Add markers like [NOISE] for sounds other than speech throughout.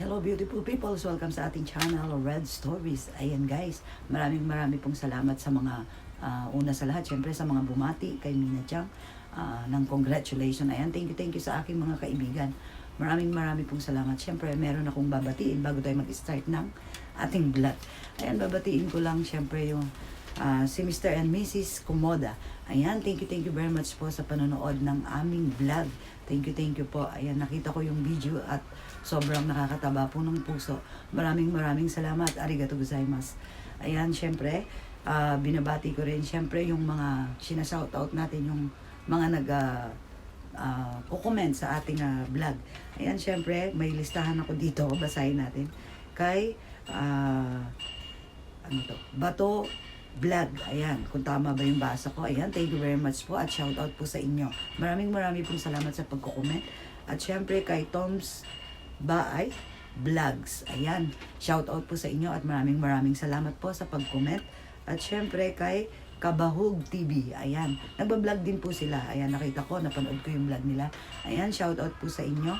Hello beautiful people, welcome sa ating channel Red Stories. Ayan guys, maraming maraming pong salamat sa mga ah, una sa lahat, syempre sa mga bumati kay Mina Chang ah, ng congratulations. Ayan, thank you, thank you sa aking mga kaibigan. Maraming maraming pong salamat. Syempre, meron akong babatiin bago tayo mag-start ng ating vlog. Ayan, babatiin ko lang syempre yung ah, si Mr. and Mrs. Kumoda. Ayan, thank you, thank you very much po sa panonood ng aming vlog. Thank you, thank you po. Ayan, nakita ko yung video at sobrang nakakataba po ng puso. Maraming maraming salamat. Arigato gozaimasu. Ayan, syempre, ah, binabati ko rin syempre yung mga sinashoutout natin, yung mga nag ah, ah, kukomment sa ating ah, vlog. Ayan, syempre, may listahan ako dito. [LAUGHS] Basahin natin. Kay, ah, ano to, Bato Vlog. Ayan, kung tama ba yung basa ko. Ayan, thank you very much po at shout out po sa inyo. Maraming maraming pong salamat sa pagko-comment. At syempre kay Toms Baay Vlogs. Ayan, shout out po sa inyo at maraming maraming salamat po sa pag-comment. At syempre kay Kabahug TV. Ayan, nagba-vlog din po sila. Ayan, nakita ko, napanood ko yung vlog nila. Ayan, shout out po sa inyo.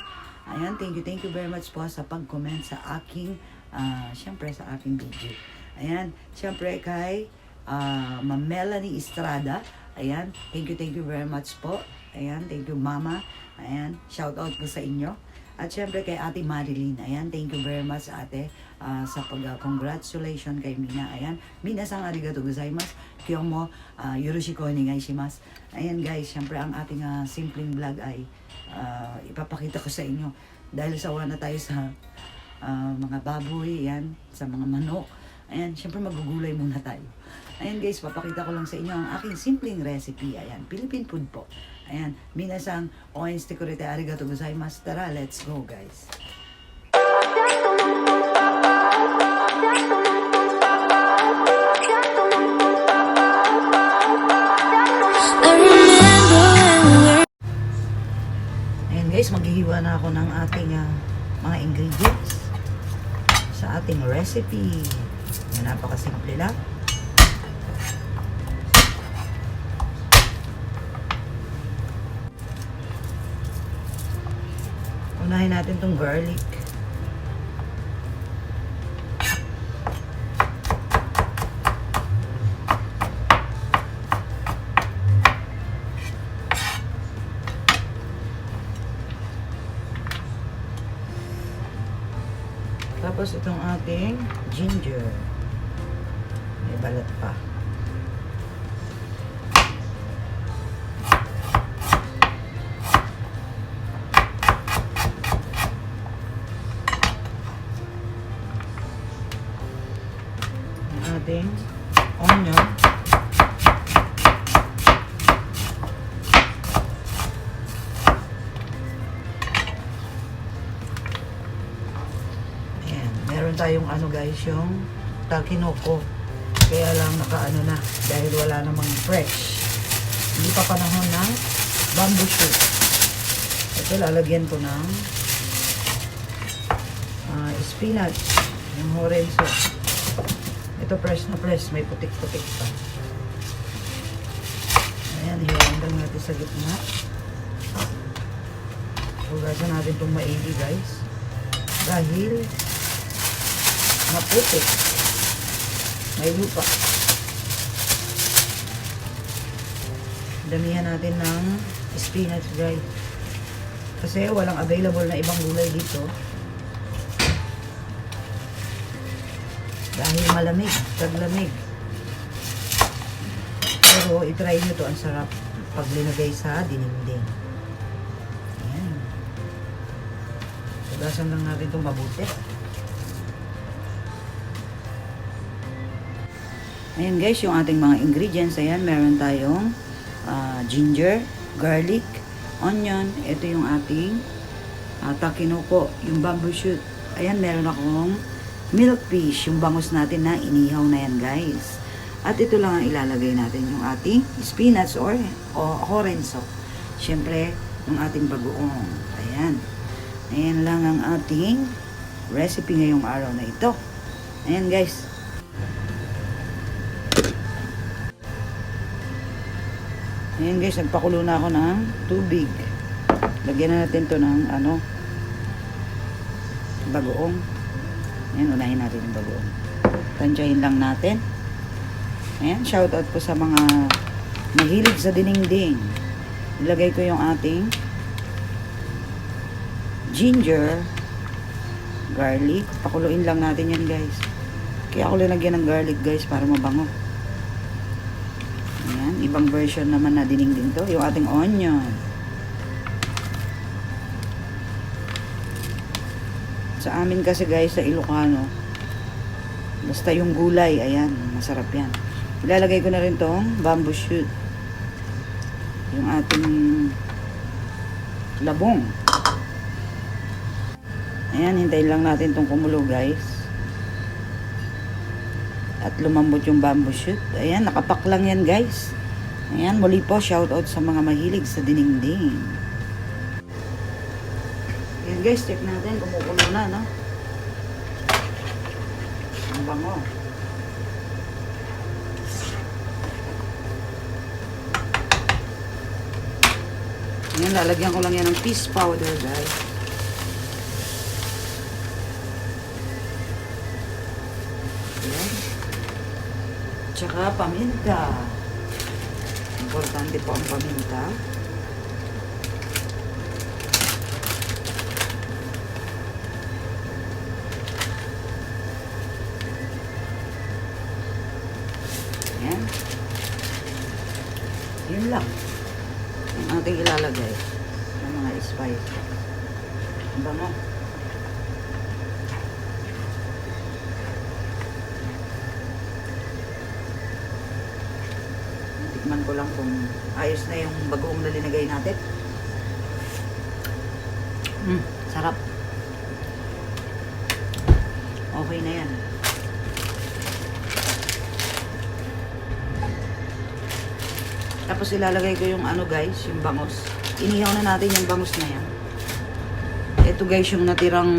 Ayan, thank you, thank you very much po sa pag-comment sa aking, ah, syempre sa aking video. Ayan, syempre kay ah, Ma'am Melanie Estrada. Ayan, thank you, thank you very much po. Ayan, thank you Mama. Ayan, shout out po sa inyo. At syempre kay Ate Marilyn. Ayan, thank you very much ate ah, sa pag-congratulation kay Mina. Ayan, Mina sang arigato gozaimasu. Kiyomo uh, yoroshiku onegai shimasu. Ayan guys, syempre ang ating ah, simpleng vlog ay ah, ipapakita ko sa inyo. Dahil sawa na tayo sa ah, mga baboy, yan, sa mga manok. Ayan, syempre magugulay muna tayo. Ayan guys, papakita ko lang sa inyo ang aking simpleng recipe. Ayan, Philippine food po. Ayan, minasang orange decorate arigato gozaimasu. Tara, let's go guys. Ayan guys, maghihiwa na ako ng ating ah, mga ingredients sa ating recipe. Yan, napakasimple lang. Unahin natin tong garlic. Tapos itong ating ginger. May balat pa. Ating onion. Ayan, meron tayong ano guys, yung takinoko. Kaya lang nakaano na dahil wala namang fresh. Hindi pa panahon ng bamboo shoot. Ito lalagyan ko ng ah, spinach, yung horenso. Ito fresh na fresh, may putik-putik pa. Ayan, hiwain lang natin sa gitna. Hugasan natin itong maigi guys. Dahil maputi. May lupa. Damihan natin ng spinach guys. Kasi walang available na ibang gulay dito. Dahil malamig, taglamig. Pero itry nyo to, ang sarap pag linagay sa dinding. Ayan. Hugasan lang natin itong mabuti. Ayan guys, yung ating mga ingredients. Ayan, meron tayong ah, ginger, garlic, onion. Ito yung ating uh, takinoko, yung bamboo shoot. Ayan, meron akong milk fish, yung bangus natin na inihaw na yan guys. At ito lang ang ilalagay natin, yung ating spinach or, o horenso. Siyempre, yung ating bagoong. Ayan. Ayan lang ang ating recipe ngayong araw na ito. Ayan guys. Ayan guys, nagpakulo na ako ng tubig. Lagyan na natin to ng ano, bagoong. Ayan, unahin natin yung bagoong. Tansyahin lang natin. Ayan, shoutout po sa mga mahilig sa dinengding. Ilagay ko yung ating ginger, garlic. Pakuluin lang natin yan guys. Kaya ako lalagyan ng garlic guys para mabango. Ayan, ibang version naman na dinengding to. Yung ating onion. Sa amin kasi guys, sa Ilocano, basta yung gulay, ayan, masarap yan. Ilalagay ko na rin tong bamboo shoot. Yung ating labong. Ayan, hintayin lang natin tong kumulo guys. At lumambot yung bamboo shoot. Ayan, nakapak lang yan guys. Ayan, muli po, shoutout sa mga mahilig sa dinengding. Guys, check natin, kumukulo na, no? Ang bango. Ayan, lalagyan ko lang yan ng peace powder, guys. Ayan. Tsaka paminta. Importante po ang paminta. Ayan. Yun lang. Ang ating ilalagay ng mga spice. Ang bango. Tikman ko lang kung ayos na yung bagoong na linagay natin. Mm, sarap. Okay na yan. Tapos ilalagay ko yung ano guys, yung bangos. Inihaw na natin yung bangos na yan. Ito guys yung natirang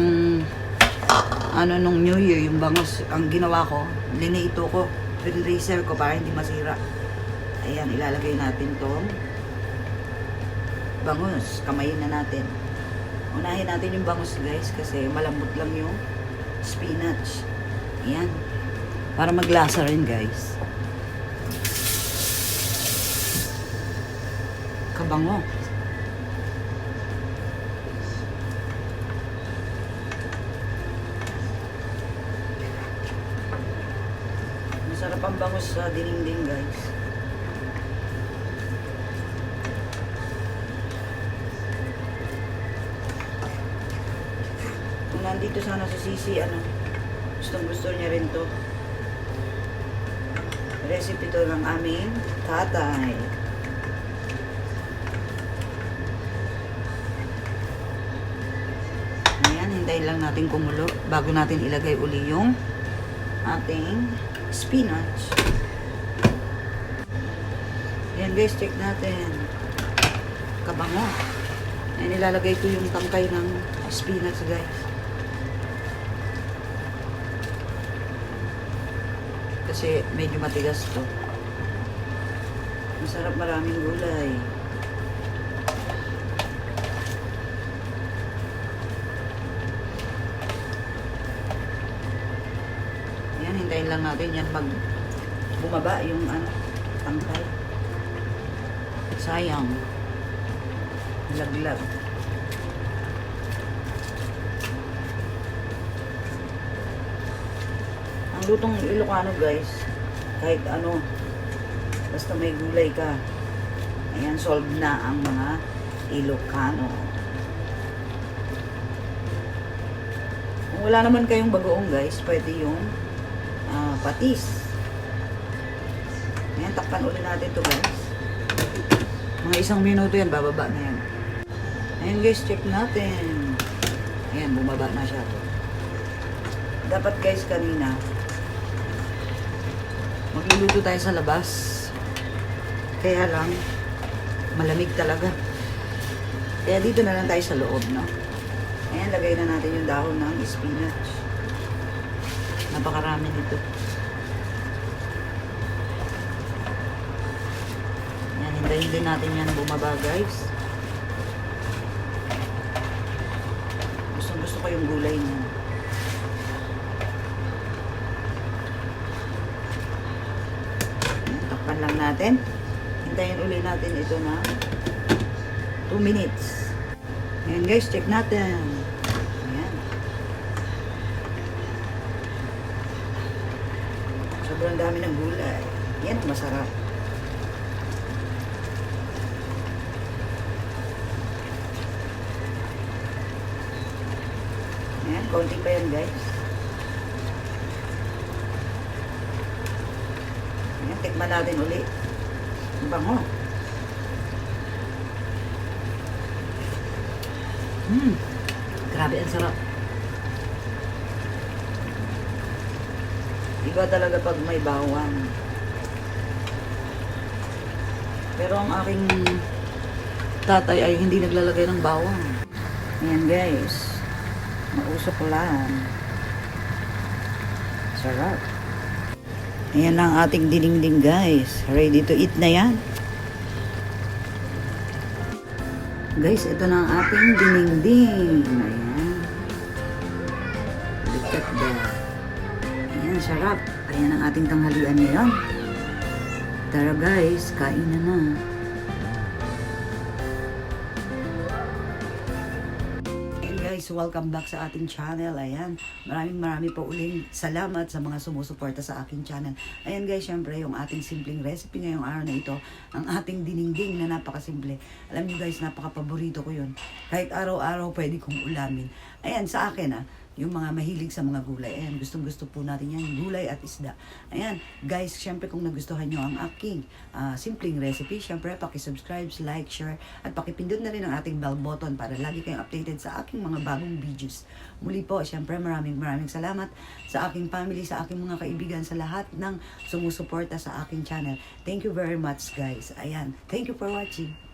ano nung New Year, yung bangos. Ang ginawa ko, linito ko, eraser ko para hindi masira. Ayan, ilalagay natin tong bangus. Kamayin na natin. Unahin natin yung bangus guys kasi malambot lang yung spinach. Ayan. Para maglasa rin guys. Kabango. Masarap ang bangus sa dinding guys. Nandito sana sa Sisi, ano, gustong gusto niya rin to. Recipe to ng aming tatay. Ayan, hintayin lang natin kumulo bago natin ilagay uli yung ating spinach. Ayan guys, check natin. Kabango. Ayan, ilalagay ko yung tangkay ng spinach guys. Kasi medyo matigas to. Masarap maraming gulay. Yan, hintayin lang natin yan mag bumaba yung ano, tangkay. Sayang. Laglag. Ang lutong Ilocano guys, kahit ano, basta may gulay ka, ayan, solve na ang mga Ilocano. Kung wala naman kayong bagoong guys, pwede yung ah, patis. Ayan, takpan ulit natin to guys. Mga isang minuto yan, bababa na yan. Ayan guys, check natin. Ayan, bumaba na siya. Dapat guys kanina, magluluto tayo sa labas. Kaya lang, malamig talaga. Kaya dito na lang tayo sa loob, no? Ayan, lagay na natin yung dahon ng spinach. Napakarami nito. Ayan, hintayin din natin yan bumaba, guys. Gusto gusto ko yung gulay niya. Natin. Hintayin uli natin ito na 2 minutes. Ayan guys, check natin. Ayan. Sobrang dami ng gulay. Yan, masarap. Ayan, konti pa yan guys. Ayan, tikman natin uli. Ang bango. Hmm, grabe ang sarap. Iba talaga pag may bawang. Pero ang aking tatay ay hindi naglalagay ng bawang. Ayan guys. Mausok lang. Sarap. Ayan ang ating dinding guys. Ready to eat na yan. Guys, ito na ang ating dinding. Ayan. Look at that. Ayan, sarap. Ayan ang ating tanghalian ngayon. Tara guys, kain na na. Guys, welcome back sa ating channel. Ayan, maraming marami po uling salamat sa mga sumusuporta sa aking channel. Ayan guys, syempre yung ating simpleng recipe ngayong araw na ito, ang ating diningding na napakasimple. Alam niyo guys, napaka-paborito ko yun. Kahit araw-araw pwede kong ulamin. Ayan, sa akin ah, yung mga mahilig sa mga gulay. Ayan, gustong gusto po natin yan, gulay at isda. Ayan, guys, syempre kung nagustuhan nyo ang aking ah, simpleng recipe, syempre pakisubscribe, like, share, at pakipindot na rin ang ating bell button para lagi kayong updated sa aking mga bagong videos. Muli po, syempre maraming maraming salamat sa aking family, sa aking mga kaibigan, sa lahat ng sumusuporta sa aking channel. Thank you very much, guys. Ayan, thank you for watching.